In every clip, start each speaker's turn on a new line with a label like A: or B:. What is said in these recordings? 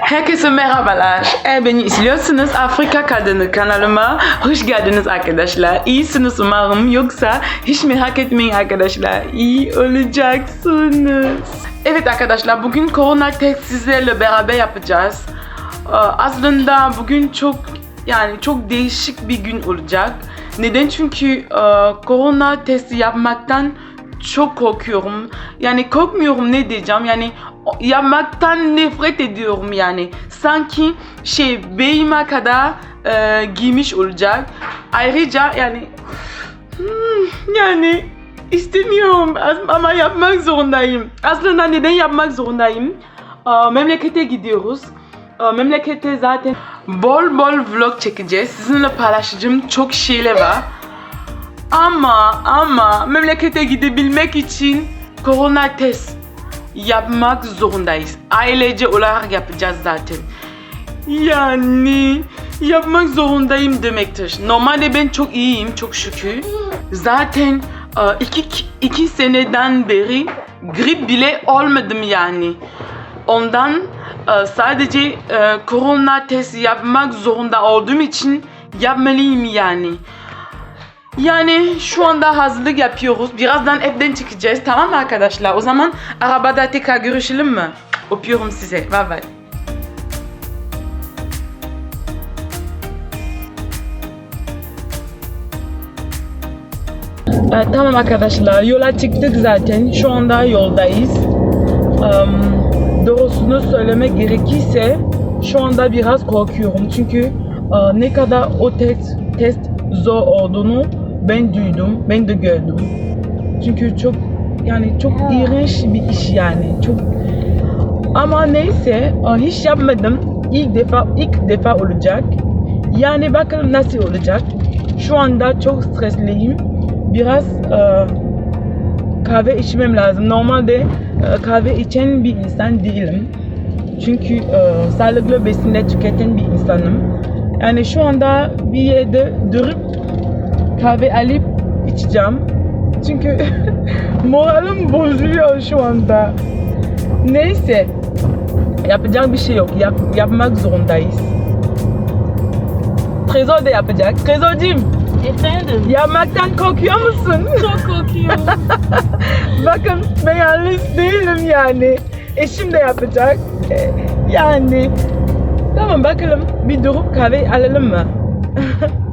A: Herkese merhabalar. Eğer beni izliyorsanız Afrika Kadını kanalıma hoş geldiniz arkadaşlar. İyisiniz umarım yoksa hiç merak etmeyin arkadaşlar. İyi olacaksınız. Evet arkadaşlar bugün korona test sizlerle beraber yapacağız. Ee, Aslında bugün çok yani çok değişik bir gün olacak. Neden? Çünkü e, korona testi yapmaktan çok korkuyorum. Yani korkmuyorum ne diyeceğim yani yapmaktan nefret ediyorum yani. Sanki şey beynime kadar e, giymiş olacak. Ayrıca yani hmm, yani istemiyorum ama yapmak zorundayım. Aslında neden yapmak zorundayım? Aa, memlekete gidiyoruz. Aa, memlekete zaten bol bol vlog çekeceğiz. Sizinle paylaşacağım çok şeyler var. Ama ama memlekete gidebilmek için korona test yapmak zorundayız. Ailece olarak yapacağız zaten. Yani yapmak zorundayım demektir. Normalde ben çok iyiyim çok şükür. Zaten e, iki, iki seneden beri grip bile olmadım yani. Ondan e, sadece e, korona testi yapmak zorunda olduğum için yapmalıyım yani. Yani şu anda hazırlık yapıyoruz. Birazdan evden çıkacağız. Tamam mı arkadaşlar? O zaman arabada tekrar görüşelim mi? Öpüyorum size. Bye bye. Ee, tamam arkadaşlar yola çıktık zaten. Şu anda yoldayız. Em, doğrusunu söylemek gerekirse şu anda biraz korkuyorum. Çünkü e, ne kadar o test, test zor olduğunu ben duydum, ben de gördüm. Çünkü çok yani çok iğrenç bir iş yani. Çok ama neyse hiç yapmadım. İlk defa ilk defa olacak. Yani bakalım nasıl olacak. Şu anda çok stresliyim. Biraz e, kahve içmem lazım. Normalde e, kahve içen bir insan değilim. Çünkü e, sağlıklı besinler tüketen bir insanım. Yani şu anda bir yerde durup kahve alıp içeceğim. Çünkü moralim bozuluyor şu anda. Neyse. Yapacak bir şey yok. Yap, yapmak zorundayız. Trezor da yapacak. Trezorcum
B: Efendim?
A: yapmaktan korkuyor musun?
B: Çok korkuyorum.
A: Bakın ben yalnız değilim yani. Eşim de yapacak. Ee, Yani tamam bakalım bir durup kahve alalım mı?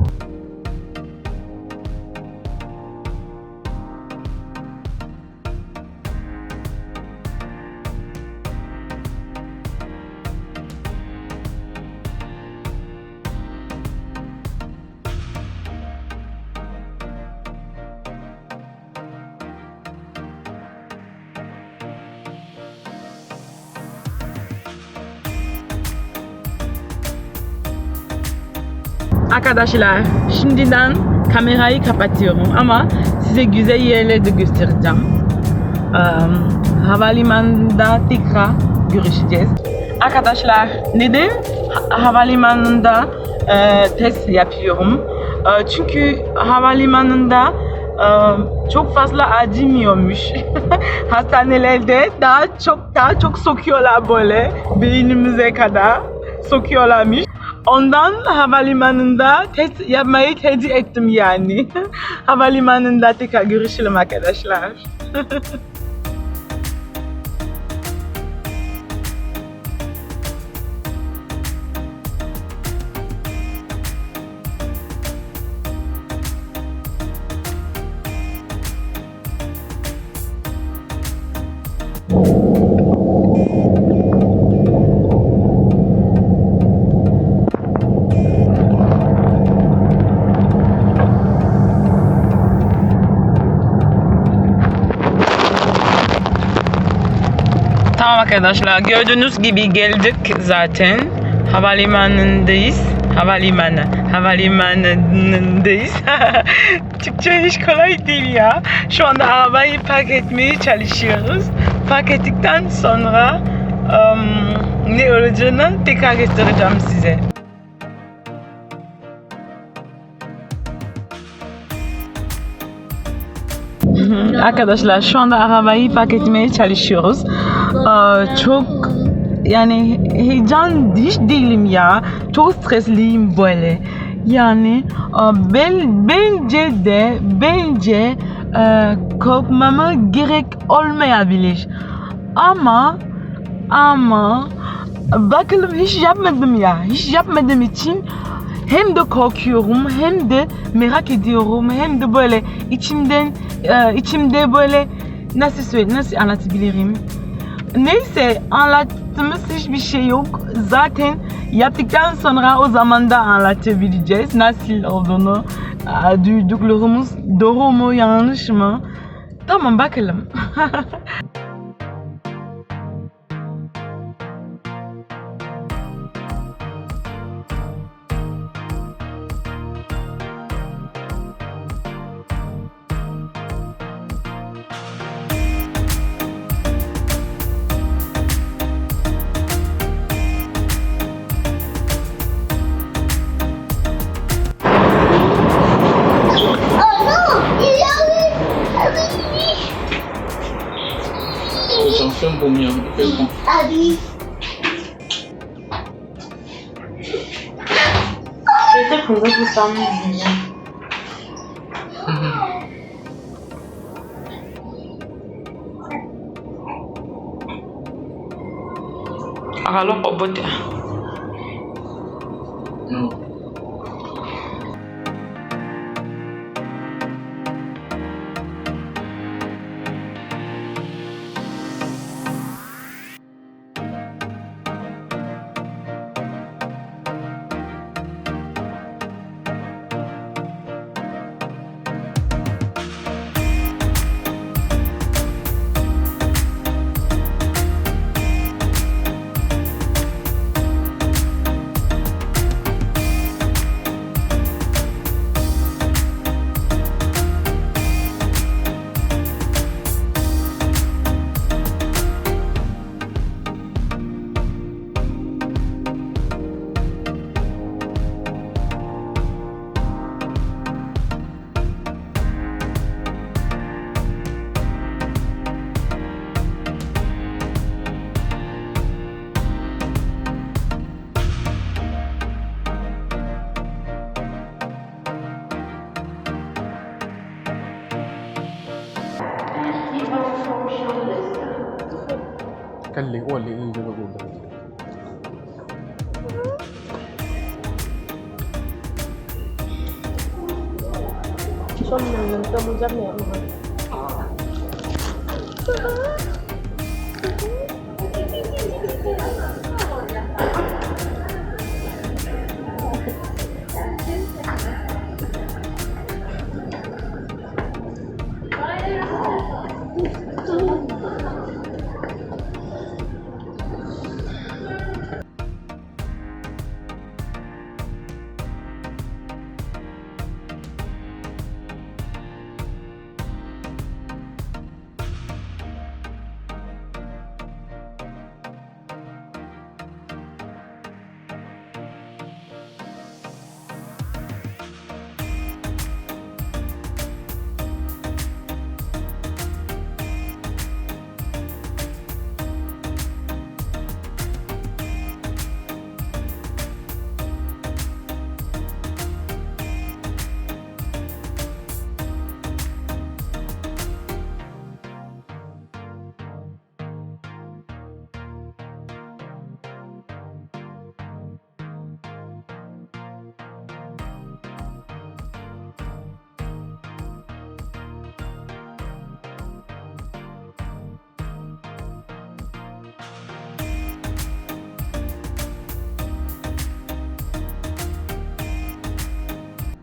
A: Arkadaşlar şimdiden kamerayı kapatıyorum ama size güzel yerleri göstereceğim. Ee, havalimanında tekrar görüşeceğiz. Arkadaşlar neden ha- havalimanında e, test yapıyorum? E, çünkü havalimanında e, çok fazla acımıyormuş. Hastanelerde daha çok daha çok sokuyorlar böyle beynimize kadar sokuyorlarmış. Ondan havalimanında test yapmayı tercih ettim yani. havalimanında tekrar görüşelim arkadaşlar. arkadaşlar gördüğünüz gibi geldik zaten. Havalimanındayız. Havalimanı. Havalimanındayız. Türkçe hiç kolay değil ya. Şu anda arabayı park etmeye çalışıyoruz. Park ettikten sonra um, ne olacağını tekrar göstereceğim size. Arkadaşlar şu anda arabayı park etmeye çalışıyoruz. Çok yani heyecan hiç değilim ya. Çok stresliyim böyle. Yani ben, bence de bence korkmama gerek olmayabilir. Ama ama bakalım hiç yapmadım ya. Hiç yapmadığım için hem de korkuyorum hem de merak ediyorum hem de böyle içimden içimde böyle nasıl söyle nasıl anlatabilirim? Neyse anlattığımız hiçbir şey yok. Zaten yaptıktan sonra o zaman da anlatabileceğiz nasıl olduğunu. Duyduklarımız doğru mu yanlış mı? Tamam bakalım.
C: comiendo. Adi. Siete cosas que están No. ഒല്ലി ഒല്ലി ഇതിന് കൂടുതൽ Xong mình cầm một giáp mẹ rồi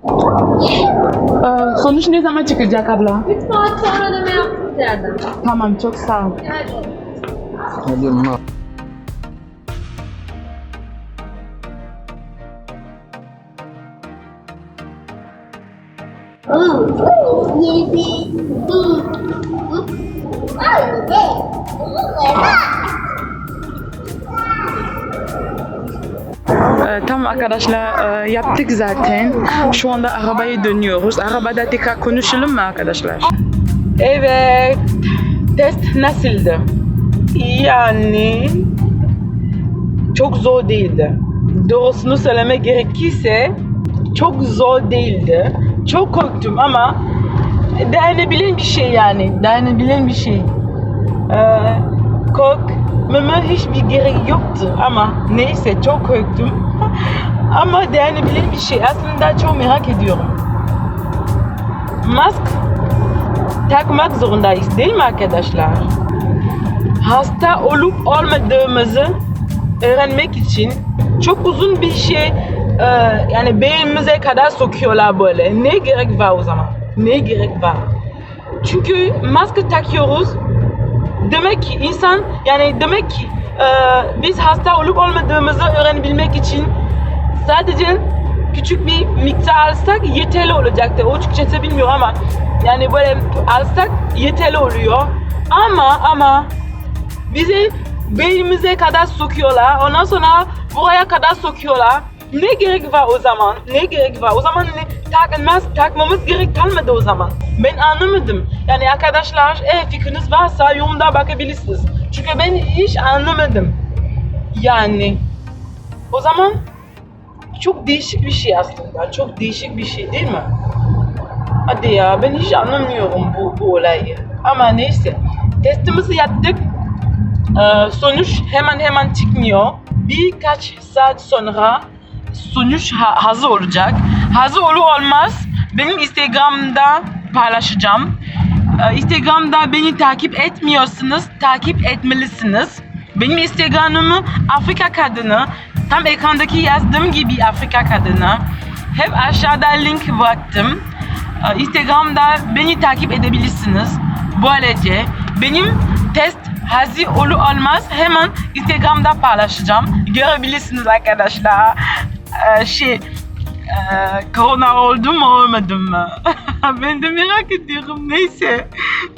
A: Ee, sonuç ne zaman çıkacak abla?
D: 3 saat sonra ödeme yaptığınız yerden.
A: Tamam çok sağ ol.
E: Hadi ama.
B: Yedi. Haydi.
A: Ee, tamam arkadaşlar e, yaptık zaten. Şu anda arabaya dönüyoruz. Arabada tekrar konuşalım mı arkadaşlar? Evet. Test nasıldı? Yani çok zor değildi. Doğrusunu söylemek gerekirse çok zor değildi. Çok korktum ama dayanabilir bir şey yani. Dayanabilir bir şey. Ee, korkmama hiçbir gerek yoktu ama neyse çok korktum. ama dayanabilir bir şey. Aslında çok merak ediyorum. Mask takmak zorundayız değil mi arkadaşlar? Hasta olup olmadığımızı öğrenmek için çok uzun bir şey e, yani beynimize kadar sokuyorlar böyle. Ne gerek var o zaman? Ne gerek var? Çünkü maske takıyoruz. Demek ki insan yani demek ki e, biz hasta olup olmadığımızı öğrenebilmek için sadece küçük bir miktar alsak yeterli olacaktı. O Türkçesi bilmiyorum ama yani böyle alsak yeterli oluyor. Ama ama bizi beynimize kadar sokuyorlar. Ondan sonra buraya kadar sokuyorlar. Ne gerek var o zaman? Ne gerek var? O zaman ne takmamız, takmamız gerek kalmadı o zaman. Ben anlamadım. Yani arkadaşlar eğer fikriniz varsa yorumda bakabilirsiniz. Çünkü ben hiç anlamadım. Yani o zaman çok değişik bir şey aslında. Çok değişik bir şey değil mi? Hadi ya ben hiç anlamıyorum bu, bu olayı. Ama neyse. Testimizi yaptık. Ee, sonuç hemen hemen çıkmıyor. Birkaç saat sonra sonuç ha- hazır olacak. Hazır olur olmaz benim Instagram'da paylaşacağım. Ee, Instagram'da beni takip etmiyorsunuz, takip etmelisiniz. Benim Instagram'ımı Afrika Kadını, tam ekrandaki yazdığım gibi Afrika Kadını. Hep aşağıda link bıraktım. Ee, Instagram'da beni takip edebilirsiniz. Böylece benim test hazır olur olmaz hemen Instagram'da paylaşacağım. Görebilirsiniz arkadaşlar. Ee, şey, e, korona oldu mu olmadı mı? ben de merak ediyorum. Neyse.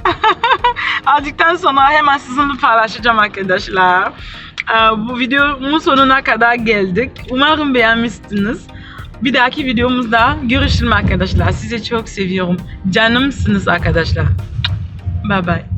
A: Azıcıktan sonra hemen sizinle paylaşacağım arkadaşlar. Ee, bu videomun sonuna kadar geldik. Umarım beğenmişsiniz. Bir dahaki videomuzda görüşelim arkadaşlar. Sizi çok seviyorum. Canımsınız arkadaşlar. Bye bye.